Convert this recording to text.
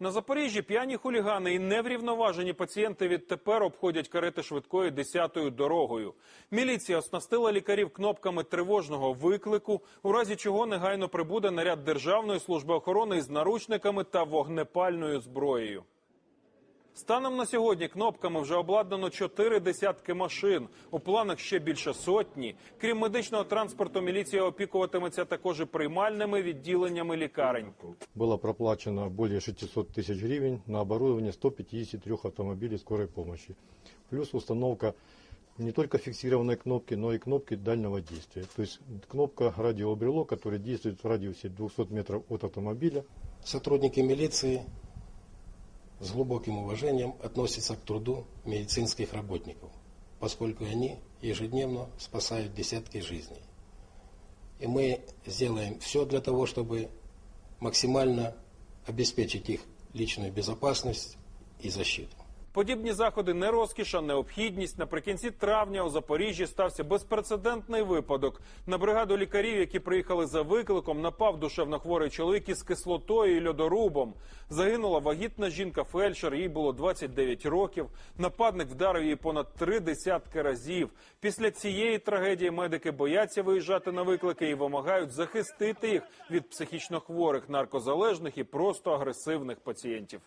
На Запоріжжі п'яні хулігани і неврівноважені пацієнти відтепер обходять карети швидкої десятою дорогою. Міліція оснастила лікарів кнопками тривожного виклику, у разі чого негайно прибуде наряд Державної служби охорони із наручниками та вогнепальною зброєю. Станом на сьогодні кнопками вже обладнано чотири десятки машин. У планах ще більше сотні. Крім медичного транспорту, міліція опікуватиметься також і приймальними відділеннями лікарень. Было проплачено более 600 тысяч гривен на оборудование 153 автомобилей скорой помощи. Плюс установка не только фиксированной кнопки, но и кнопки дальнего действия. То есть кнопка радиобрелок, который действует в радиусе 200 метров от автомобиля. Сотрудники милиции С глубоким уважением относятся к труду медицинских работников, поскольку они ежедневно спасают десятки жизней. И мы сделаем все для того, чтобы максимально обеспечить их личную безопасность и защиту. Подібні заходи не розкіш, а необхідність. Наприкінці травня у Запоріжжі стався безпрецедентний випадок. На бригаду лікарів, які приїхали за викликом, напав душевно хворий чоловік із кислотою і льодорубом. Загинула вагітна жінка фельдшер, їй було 29 років. Нападник вдарив її понад три десятки разів. Після цієї трагедії медики бояться виїжджати на виклики і вимагають захистити їх від психічно хворих, наркозалежних і просто агресивних пацієнтів.